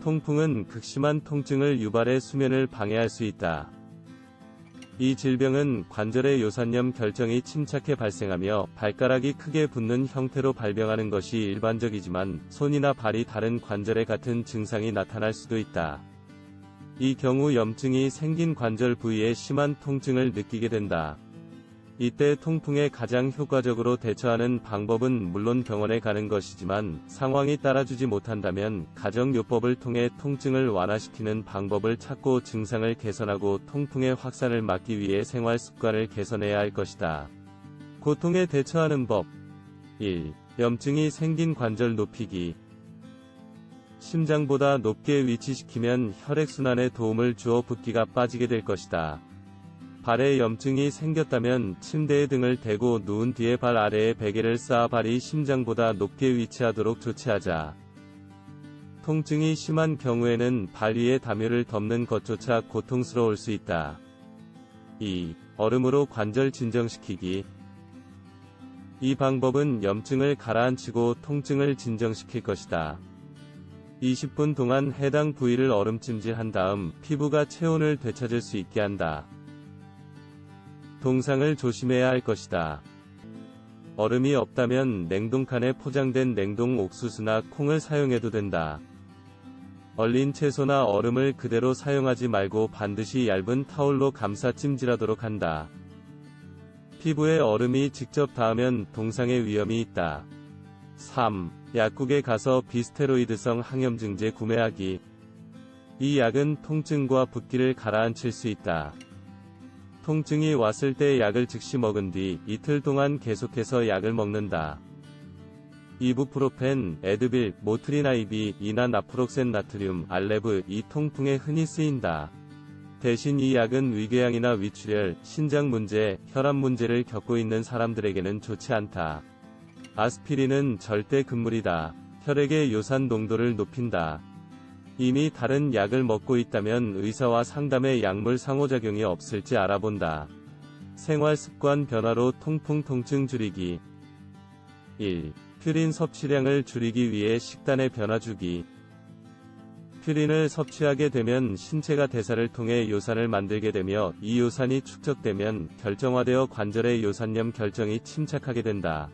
통풍은 극심한 통증을 유발해 수면을 방해할 수 있다. 이 질병은 관절의 요산염 결정이 침착해 발생하며 발가락이 크게 붓는 형태로 발병하는 것이 일반적이지만 손이나 발이 다른 관절에 같은 증상이 나타날 수도 있다. 이 경우 염증이 생긴 관절 부위에 심한 통증을 느끼게 된다. 이때 통풍에 가장 효과적으로 대처하는 방법은 물론 병원에 가는 것이지만 상황이 따라주지 못한다면 가정요법을 통해 통증을 완화시키는 방법을 찾고 증상을 개선하고 통풍의 확산을 막기 위해 생활 습관을 개선해야 할 것이다. 고통에 대처하는 법 1. 염증이 생긴 관절 높이기 심장보다 높게 위치시키면 혈액순환에 도움을 주어 붓기가 빠지게 될 것이다. 발에 염증이 생겼다면 침대에 등을 대고 누운 뒤에 발 아래에 베개를 쌓아 발이 심장보다 높게 위치하도록 조치하자. 통증이 심한 경우에는 발 위에 담요를 덮는 것조차 고통스러울 수 있다. 2. 얼음으로 관절 진정시키기. 이 방법은 염증을 가라앉히고 통증을 진정시킬 것이다. 20분 동안 해당 부위를 얼음찜질한 다음 피부가 체온을 되찾을 수 있게 한다. 동상을 조심해야 할 것이다. 얼음이 없다면 냉동칸에 포장된 냉동 옥수수나 콩을 사용해도 된다. 얼린 채소나 얼음을 그대로 사용하지 말고 반드시 얇은 타올로 감싸 찜질하도록 한다. 피부에 얼음이 직접 닿으면 동상의 위험이 있다. 3. 약국에 가서 비스테로이드성 항염증제 구매하기. 이 약은 통증과 붓기를 가라앉힐 수 있다. 통증이 왔을 때 약을 즉시 먹은 뒤 이틀 동안 계속해서 약을 먹는다. 이부프로펜, 에드빌, 모트리나이비, 이나 나프록센 나트륨, 알레브 이 통풍에 흔히 쓰인다. 대신 이 약은 위궤양이나 위출혈, 신장 문제, 혈압 문제를 겪고 있는 사람들에게는 좋지 않다. 아스피린은 절대 금물이다. 혈액의 요산 농도를 높인다. 이미 다른 약을 먹고 있다면 의사와 상담에 약물 상호작용이 없을지 알아본다. 생활 습관 변화로 통풍 통증 줄이기 1. 퓨린 섭취량을 줄이기 위해 식단의 변화 주기 퓨린을 섭취하게 되면 신체가 대사를 통해 요산을 만들게 되며 이 요산이 축적되면 결정화되어 관절의 요산염 결정이 침착하게 된다.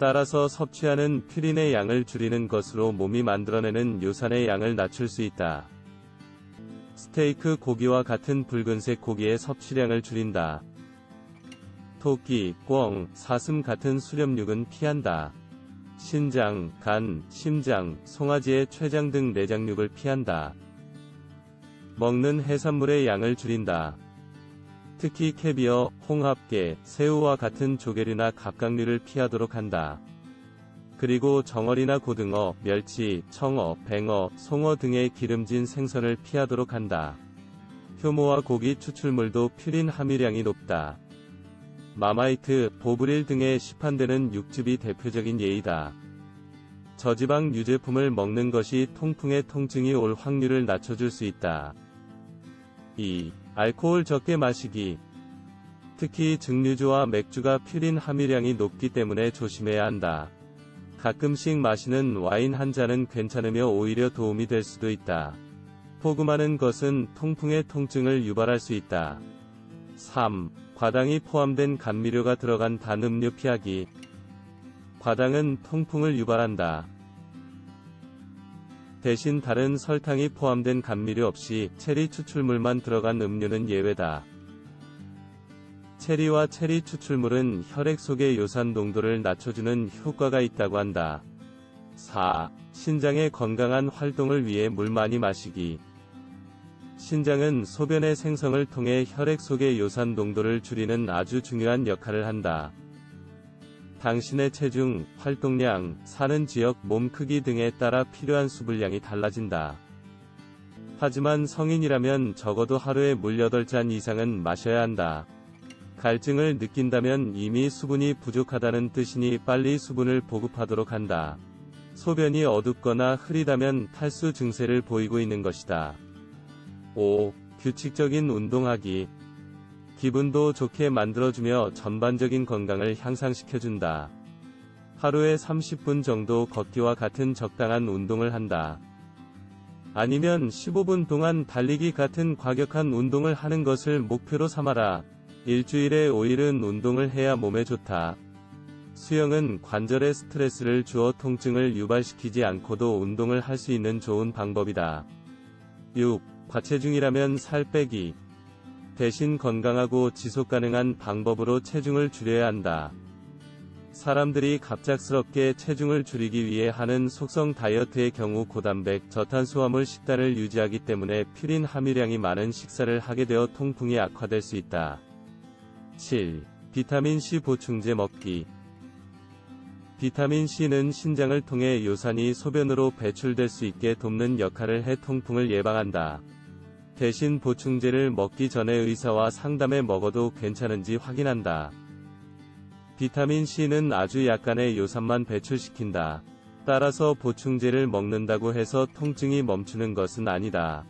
따라서 섭취하는 퓨린의 양을 줄이는 것으로 몸이 만들어내는 요산의 양을 낮출 수 있다. 스테이크 고기와 같은 붉은색 고기의 섭취량을 줄인다. 토끼, 꿩, 사슴 같은 수렴육은 피한다. 신장, 간, 심장, 송아지의 췌장 등 내장육을 피한다. 먹는 해산물의 양을 줄인다. 특히 캐비어, 홍합게, 새우와 같은 조개류나 갑각류를 피하도록 한다. 그리고 정어리나 고등어, 멸치, 청어, 뱅어, 송어 등의 기름진 생선을 피하도록 한다. 효모와 고기 추출물도 퓨린 함유량이 높다. 마마이트, 보브릴 등의 시판되는 육즙이 대표적인 예이다. 저지방 유제품을 먹는 것이 통풍의 통증이 올 확률을 낮춰줄 수 있다. 2. 알코올 적게 마시기. 특히 증류주와 맥주가 퓨린 함유량이 높기 때문에 조심해야 한다. 가끔씩 마시는 와인 한 잔은 괜찮으며 오히려 도움이 될 수도 있다. 포금하는 것은 통풍의 통증을 유발할 수 있다. 3. 과당이 포함된 감미료가 들어간 단 음료 피하기. 과당은 통풍을 유발한다. 대신 다른 설탕이 포함된 감미료 없이 체리 추출물만 들어간 음료는 예외다. 체리와 체리 추출물은 혈액 속의 요산 농도를 낮춰주는 효과가 있다고 한다. 4. 신장의 건강한 활동을 위해 물 많이 마시기. 신장은 소변의 생성을 통해 혈액 속의 요산 농도를 줄이는 아주 중요한 역할을 한다. 당신의 체중, 활동량, 사는 지역, 몸 크기 등에 따라 필요한 수분량이 달라진다. 하지만 성인이라면 적어도 하루에 물 8잔 이상은 마셔야 한다. 갈증을 느낀다면 이미 수분이 부족하다는 뜻이니 빨리 수분을 보급하도록 한다. 소변이 어둡거나 흐리다면 탈수 증세를 보이고 있는 것이다. 5. 규칙적인 운동하기. 기분도 좋게 만들어주며 전반적인 건강을 향상시켜준다. 하루에 30분 정도 걷기와 같은 적당한 운동을 한다. 아니면 15분 동안 달리기 같은 과격한 운동을 하는 것을 목표로 삼아라. 일주일에 5일은 운동을 해야 몸에 좋다. 수영은 관절에 스트레스를 주어 통증을 유발시키지 않고도 운동을 할 수 있는 좋은 방법이다. 6. 과체중이라면 살 빼기. 대신 건강하고 지속 가능한 방법으로 체중을 줄여야 한다. 사람들이 갑작스럽게 체중을 줄이기 위해 하는 속성 다이어트의 경우 고단백, 저탄수화물 식단을 유지하기 때문에 퓨린 함유량이 많은 식사를 하게 되어 통풍이 악화될 수 있다. 7. 비타민C 보충제 먹기. 비타민C는 신장을 통해 요산이 소변으로 배출될 수 있게 돕는 역할을 해 통풍을 예방한다. 대신 보충제를 먹기 전에 의사와 상담해 먹어도 괜찮은지 확인한다. 비타민C는 아주 약간의 요산만 배출시킨다. 따라서 보충제를 먹는다고 해서 통증이 멈추는 것은 아니다.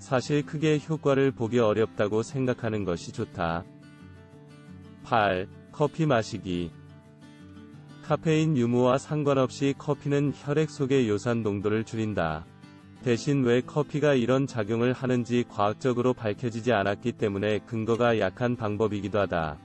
사실 크게 효과를 보기 어렵다고 생각하는 것이 좋다. 8. 커피 마시기. 카페인 유무와 상관없이 커피는 혈액 속의 요산 농도를 줄인다. 대신 왜 커피가 이런 작용을 하는지 과학적으로 밝혀지지 않았기 때문에 근거가 약한 방법이기도 하다.